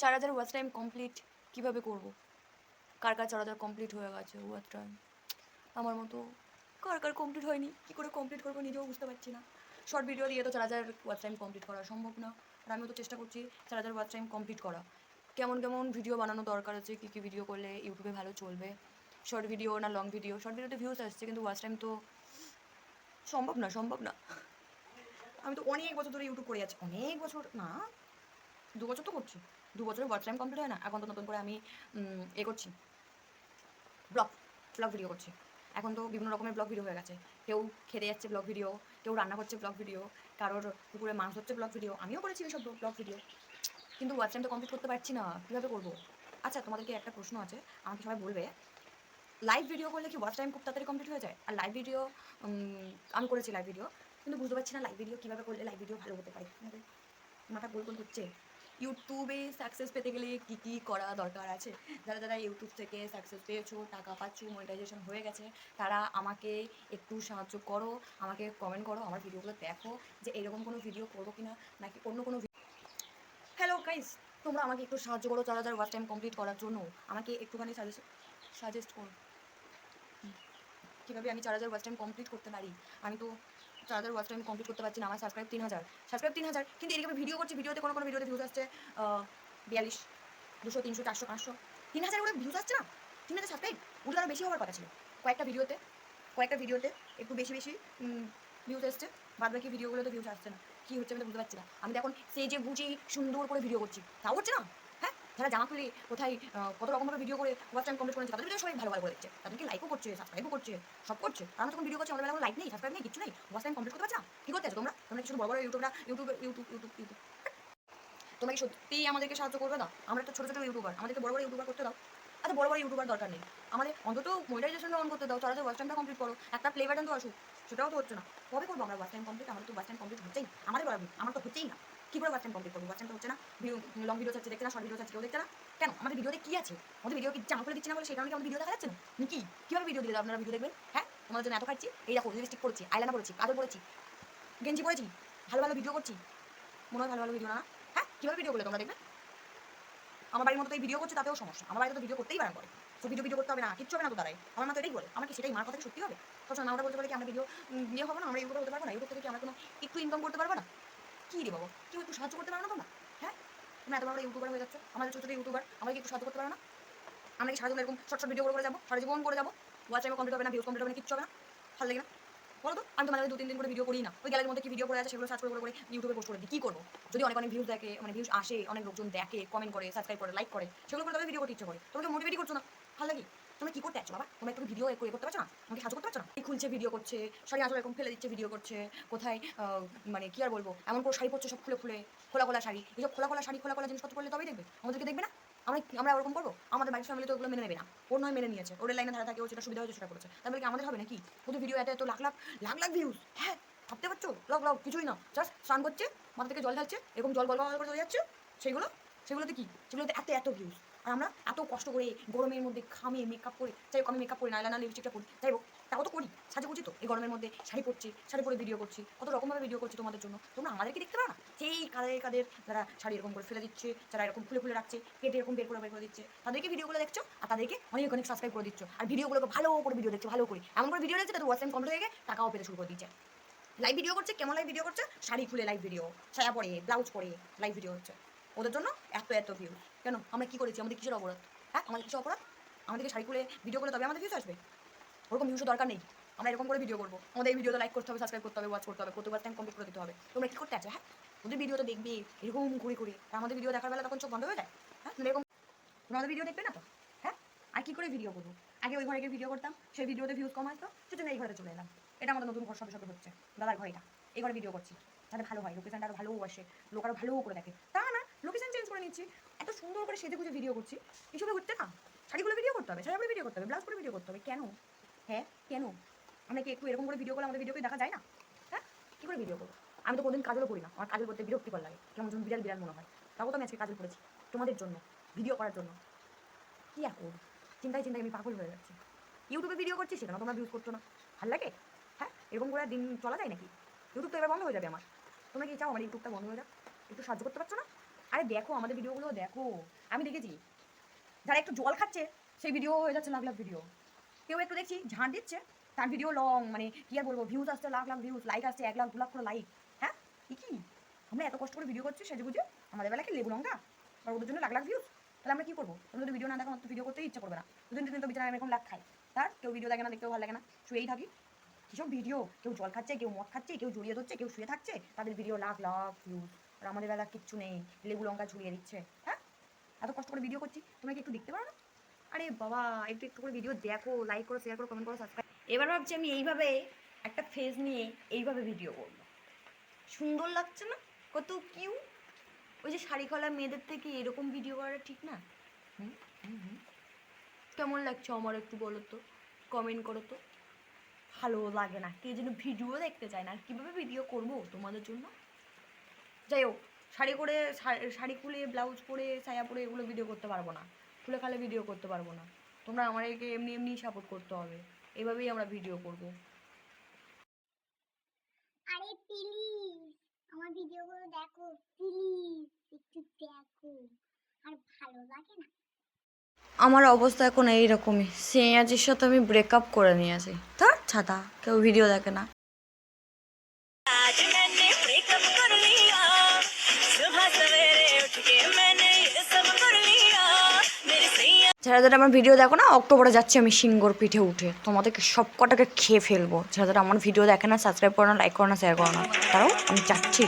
চার হাজার watch time complete কীভাবে করব? কার কার চার হাজার কমপ্লিট হয়ে গেছে ওয়াচ টাইম আমার মতো কার কার কমপ্লিট হয়নি? কী করে কমপ্লিট করব নিজেও বুঝতে পারছি না। শর্ট ভিডিও দিয়ে তো চার হাজার ওয়াচ টাইম কমপ্লিট করা সম্ভব না। আর আমিও তো চেষ্টা করছি চার হাজার ওয়াচ টাইম কমপ্লিট করা। কেমন কেমন ভিডিও বানানো দরকার আছে, কী কী ভিডিও করলে ইউটিউবে ভালো চলবে? শর্ট ভিডিও না লং ভিডিও শর্ট ভিডিওতে ভিউজ আসছে, কিন্তু ওয়াচ টাইম তো সম্ভব না সম্ভব না। আমি তো অনেক বছর ধরে ইউটিউব করে যাচ্ছি অনেক বছর, না, দু বছর তো করছি। দু বছরের ওয়াচ টাইম কমপ্লিট হয় না, এখন তো নতুন করে আমি এ করছি। ব্লগ ব্লগ ভিডিও করছি। এখন তো বিভিন্ন রকমের ব্লগ ভিডিও হয়ে গেছে। কেউ খেতে যাচ্ছে ব্লগ ভিডিও কেউ রান্না করছে ব্লগ ভিডিও কারোর পুকুরে মাছ হচ্ছে ব্লগ ভিডিও আমিও করেছি এইসব ব্লগ ভিডিও কিন্তু টাইম তো কমপ্লিট করতে পারছি না, কীভাবে করব? আচ্ছা তোমাদেরকে একটা প্রশ্ন আছে? আমাকে সবাই বলবে লাইভ ভিডিও করলে কি ওয়াচ টাইম খুব তাড়াতাড়ি কমপ্লিট হয়ে যায়? আর লাইভ ভিডিও আমি করেছি লাইভ ভিডিও কিন্তু বুঝতে পারছি না লাইভ ভিডিও কীভাবে করলে লাইভ ভিডিও ভালো হতে পারে। মাথা গোল গোল হচ্ছে? ইউটিউবে সাকসেস পেতে গেলে কী কী করা দরকার আছে? যারা যারা ইউটিউব থেকে সাকসেস পেয়েছ, টাকা পাচ্ছো মনিটাইজেশন হয়ে গেছে, তারা আমাকে একটু সাহায্য করো, আমাকে কমেন্ট করো, আমার ভিডিওগুলো দেখো যে এরকম কোনো ভিডিও করব কি না নাকি অন্য কোনো হ্যালো গাইস তোমরা আমাকে একটু সাহায্য করো চার হাজার ওয়াচ টাইম কমপ্লিট করার জন্য। আমাকে একটুখানি সাজেস্ট সাজেস্ট করো। কীভাবে আমি চার হাজার ওয়াচ টাইম কমপ্লিট করতে পারি? আমি তো হাজার ওয়াচ টাইম কমপ্লিট করতে পারছি না, আমার সাবস্ক্রাইব তিন হাজার। সাবস্ক্রাইব তিন হাজার, কিন্তু এদিকে আমি ভিডিও করছি ভিডিওতে কোনো কোনো ভিডিওতে ভিউজ আসছে বিয়াল্লিশ, দুশো, তিনশো, চারশো, পাঁচশো। তিন হাজার করে ভিউজ আসছে না? তিন হাজার সাবস্ক্রাইব উল্টো আরও বেশি হওয়ার কথা ছিল। কয়েকটা ভিডিওতে কয়েকটা ভিডিওতে একটু বেশি বেশি ভিউজ আসছে। বাদ বাকি ভিডিওগুলোতে ভিউজ আসছে না। কী হচ্ছে আমি তো বুঝতে পারছি না। আমি এখন সেই যে বুঝি, সুন্দর করে ভিডিও করছি। তাও হচ্ছে না? যারা জামা খুলে কোথায় কত রকমভাবে ভিডিও করে ওয়াচ টাইম কমপ্লিট করেছে তাদের ভিডিও সবাই ভালো ভালো করে দিচ্ছে তাদেরকে লাইকও করছে সাবস্ক্রাইবও করছে, সব করছে। আমরা যখন ভিডিও করছি আমাদের বেলা লাইক নেই সাবস্ক্রাইব নেই কিছু নেই। ওয়াচ টাইম কমপ্লিট করতে পারছে না। কী করতে আছো তোমরা? তোমরা কিছু বড় বড় ইউটিউবরা ইউটিউব ইউটিউব ইউটিউব ইউটিউব তোমরা কি সত্যিই আমাদেরকে সাহায্য করবে? না আমরা একটা ছোটো ছোটো ইউটিউবার আমাদেরকে বড় বড় ইউটিউবার করতে দাও। আচ্ছা বড় বড় ইউটিউবার দরকার নেই। আমাদের অন্তত মনিটাইজেশনটা অন করতে দাও। তারা যে ওয়াচ টাইমটা কমপ্লিট করো, একটা প্লে বাটন তো আসুক। সেটাও তো হচ্ছে না। কবে করব আমরা ওয়াচ টাইম কমপ্লিট আমাদের তো ওয়াচ টাইম কমপ্লিট হচ্ছেই আমাদের আমার তো হচ্ছেই না। কী করে ওয়াচ টাইম কমপ্লিট করব ওয়াচ হচ্ছে না ভিডিও লং ভিডিও চাচ্ছে দেখছে না শর্ট ভিডিও চাচ্ছে কেউ দেখছে না। কেন? আমাদের ভিডিওতে কী আছে? আমাদের ভিডিও কি জামা করে দিচ্ছে না বলে সেই কারণে কি আমাদের ভিডিও দেখা যাচ্ছে না? কি? কীভাবে ভিডিও দিলে আপনারা ভিডিও দেখবেন? হ্যাঁ? তোমাদের জন্য এত খাচ্ছি এই দেখো লিপস্টিক পড়ছি আইলানা পড়ছি কাজল পড়েছি গেঞ্জি পড়েছি ভালো ভালো ভিডিও করছি। মনে হয় ভালো ভালো ভিডিও না? হ্যাঁ? কীভাবে ভিডিও করলে তোমরা দেখবে? আমার বাড়ির মতো এই ভিডিও করছে, তাতেও সমস্যা। আমার বাড়িতে তো ভিডিও করতেই বারণ করে। তো ভিডিও ভিডিও করতে হবে না, কিচ্ছু হবে না তো তারাই। আমার মা তো এটাই বলে, আমার কি সেটাই মার কথা সত্যি হবে? তখন আমরা বলতে পারি কি, আমরা ভিডিও ইয়ে হবে না, আমরা ইউটিউবে হতে পারব না? ইউটিউব থেকে কি আমরা কোনো একটু ইনকাম করতে পারব না? কী রে বাবা? কেউ একটু সাহায্য করতে পারো না তোমরা? হ্যাঁ? তোমরা এত বড় ইউটিউবার হয়ে যাচ্ছ। আমাদের ছোটো ইউটিউবার আমাকে একটু সাহায্য করতে পারো না? আমরা কি সারাদিন এরকম শর্ট শর্ট ভিডিও করে যাব? সারা জীবন করে যাব? ওয়াচ টাইমে কমপ্লিট হবে না ভিউজ কমপ্লিট হবে না, কিচ্ছু হবে না? ভালো লাগে না? বলো তো, আমি তো মাঝে দু তিন দিন করে ভিডিও করি না। ওই গ্যালারির মধ্যে কি ভিডিও করে আছে সেগুলো সার্চ করে করে ইউটিউবে পোস্ট করে দিই। কী করব? যদি অনেক অনেক ভিউজ দেখে মানে ভিউজ আসে, অনেক লোকজন দেখে কমেন্ট করে সাবস্ক্রাইব করে লাইক করে, সেগুলো করে তবে ভিডিও করতে ইচ্ছে করে। তোমাকে মোটিভেটই করছ না? ভালো লাগে? তোমরা কি করতে আছো বাবা? তোমরা একটু ভিডিও করে করতে পারছ না? আমাকে সাহায্য করতে পারছ না? খুলছে ভিডিও করছে, শাড়ি আসলে এরকম ফেলে দিচ্ছে ভিডিও করছে, কোথায় মানে কি আর বলব? এমন করে শাড়ি পরছে, সব খুলে খুলে, খোলা খোলা শাড়ি। এইসব খোলা খোলা শাড়ি, খোলা খোলা জিনিসপত্র করলে তবেই দেখবে। আমাদেরকে দেখবে না? আমরা আমরা ওরকম করব? আমাদের বাড়ির ফ্যামিলি তো ওগুলো মেনে নেবে না। ওর নয় মেনে নিয়েছে। ওর লাইনে ধারা থাকে, ও যেটা সুবিধা হয়েছে সেটা করেছে। তাহলে কি আমাদের হবে নাকি? ওদের ভিডিও এত এত লাখ লাখ লাখ লাখ ভিউজ হ্যাঁ ভাবতে পারছ? লাখ লাখ, কিছুই না। জাস্ট স্নান করছে, মাথা থেকে জল ঢালছে, এরকম জল গল গল করে চলে যাচ্ছে। সেইগুলো সেগুলোতে কি? সেগুলোতে এত এত ভিউজ আর আমরা এত কষ্ট করে গরমের মধ্যে ঘামে মেকআপ করে, যাই হোক আমি মেকআপ করি না না লিপস্টিকটা করি যাই হোক, তাও তো করি সাজে তো। এই গরমের মধ্যে শাড়ি পরছি, শাড়ি পরে ভিডিও করছি, কত রকমভাবে ভিডিও করছি তোমাদের জন্য। তোমরা আমাদেরকে দেখতে পারো না? সেই কাদের কাদের যারা শাড়ি এরকম করে ফেলে দিচ্ছে, যারা এরকম খুলে খুলে রাখছে, কেটে এরকম বের করে বের করে দিচ্ছে, তাদেরকে ভিডিওগুলো দেখছ আর তাদেরকে অনেক অনেক সাবস্ক্রাইব করে দিচ্ছ। আর ভিডিওগুলোকে ভালো করে ভিডিও দেখছ, ভালো করে। এমন করে ভিডিও দেখছে তাদের টাইম কমপ্লিট হয়ে গিয়ে টাকাও পেতে শুরু করে দিচ্ছে। লাইভ ভিডিও করছে, কেমন লাইভ ভিডিও করছে? শাড়ি খুলে লাইভ ভিডিও ছায়া পরে ব্লাউজ পরে লাইভ ভিডিও হচ্ছে। ওদের জন্য এত এত ভিউ কেন? আমরা কি করেছি? আমাদের কিসের অপরাধ? হ্যাঁ? আমাদের কিসের অপরাধ? আমাদেরকে শাড়ি খুলে ভিডিও করে তবে আমাদের ভিউজ আসবে। ওরকম ভিউজও দরকার নেই। আমরা এরকম করে ভিডিও করব। আমাদের এই ভিডিওতে লাইক করতে হবে সাবস্ক্রাইব করতে হবে ওয়াচ করতে হবে কত টাইম কমপ্লিট করে দিতে হবে। তোমরা কি করতে আছে হ্যাঁ? ওদের ভিডিও তো দেখবে, এরকম ঘুরে ঘুরে। আমাদের ভিডিও দেখার বেলা তখন চোখ বন্ধ হয়ে যায়। হ্যাঁ? তোমরা এরকম তোমরা আমাদের ভিডিও দেখবে না তো? হ্যাঁ? আর কি করে ভিডিও করব? আগে ওই ঘরে গিয়ে ভিডিও করতাম, সেই ভিডিওতে ভিউজ কম আসতো সেজন্য এই ঘরে চলে এলাম। এটা আমাদের নতুন ঘর সবে সবে হচ্ছে। দাদার ঘর এটা এই ঘরে ভিডিও করছি। তাহলে ভালো হয় লোকেশনটা আরও ভালোও আসে, লোক আরও ভালোও করে দেখে। তা না লোকেশন চেঞ্জ করে নিচ্ছি। এত সুন্দর করে সেজে গুজে ভিডিও করছি। এসবে হচ্ছে না? শাড়িগুলো ভিডিও করতে হবে শাড়ি ভিডিও করতে হবে ব্লাউজ করে ভিডিও করতে হবে। কেন? হ্যাঁ কেন? আমরা কি একটু এরকম করে ভিডিও করলে আমাদের ভিডিওকে দেখা যায় না? হ্যাঁ কী করে ভিডিও করব? আমি তো কোনোদিন কাজলও করি না। আমার কাজল করতে বিরক্তিকর লাগে। কেমন যেন বিড়াল বিড়াল মনে হয়। তাও তো আমি আজকে কাজল করেছি, তোমাদের জন্য ভিডিও করার জন্য। কী আর চিন্তায় চিন্তায় আমি পাগল হয়ে যাচ্ছি। ইউটিউবে ভিডিও করছি সেখানে তোমরা ভিউজ করছ না। ভালো লাগে? হ্যাঁ এরকম করে দিন চলা যায় নাকি? ইউটিউব তো এবার বন্ধ হয়ে যাবে আমার। তোমরা কি চাও আমার ইউটিউবটা বন্ধ হয়ে যাক? একটু সাহায্য করতে পারছ না? আর দেখো, আমাদের ভিডিওগুলো দেখো। আমি দেখেছি, যারা একটু জল খাচ্ছে, সেই ভিডিও হয়ে যাচ্ছে লাখ লাখ ভিডিও। কেউ একটু দেখছি, ঝাঁট দিচ্ছে, তার ভিডিও লং মানে কি আর বলব ভিউজ আসছে, লাখ লাখ ভিউজ লাইক আসছে, এক লাখ, দু লাখ করে লাইক হ্যাঁ? কি কি? আমরা এত কষ্ট করে ভিডিও করছি, সেজে বুঝে আমাদের বেলা কি লেবু লঙ্কা? আর ওদের জন্য লাখ লাখ ভিউজ তাহলে আমরা কি করব? যদি ভিডিও না দেখো ভিডিও করতেই ইচ্ছা করবে না। দুদিন দিন তো বিচারা এখন লাখ খাই। তার কেউ ভিডিও দেখে না, দেখতেও ভালো লাগে না। শুয়েই থাকি। কিসব ভিডিও কেউ জল খাচ্ছে, কেউ মদ খাচ্ছে, কেউ জড়িয়ে ধরছে, কেউ শুয়ে থাকছে, তাদের ভিডিও লাখ লাখ ভিউজ আর আমাদের বেলা কিচ্ছু নেই। লেবু লঙ্কা ঝুলিয়ে দিচ্ছে। হ্যাঁ? এত কষ্ট করে ভিডিও করছি, তোমরা কি একটু দেখতে পারো না? আরে বাবা, একটু একটু করে ভিডিও দেখো লাইক করো শেয়ার করো কমেন্ট করো সাবস্ক্রাইব এবার ভাবছি আমি এইভাবে একটা ফেস নিয়ে এইভাবে ভিডিও করব। সুন্দর লাগছে না? কত কিউ ওই যে শাড়ি খোলা মেয়েদের থেকে এরকম ভিডিও করাটা ঠিক না? কেমন লাগছে আমার একটু বলো তো? কমেন্ট করো তো। ভালো লাগে না। কেউ যেন ভিডিও দেখতে চায় না। আর কীভাবে ভিডিও করব তোমাদের জন্য? যাই হোক শাড়ি করে শাড়ি খুলে ব্লাউজ পরে সায়া পরে এগুলো ভিডিও করতে পারব না। খুলে খালে ভিডিও করতে পারব না। তোমরা আমাদেরকে এমনি এমনি সাপোর্ট করতে হবে। এভাবেই আমরা ভিডিও করব। আরে প্লিজ আমার ভিডিওগুলো দেখো প্লিজ একটু দেখো। আর ভালো লাগে না? আমার অবস্থা এখন এইরকমই। সিনিয়াজির সাথে আমি ব্রেকআপ করে নিয়েছি। তার ছাতা কেউ ভিডিও দেখে না। যারা যারা আমার ভিডিও দেখো না? অক্টোবরে যাচ্ছি আমি সিঙ্গর পিঠে উঠে। তোমাদেরকে সব কটাকে খেয়ে ফেলব। যারা যারা আমার ভিডিও দেখে না সাবস্ক্রাইব করো না লাইক করো না শেয়ার করো না। তারাও আমি যাচ্ছি।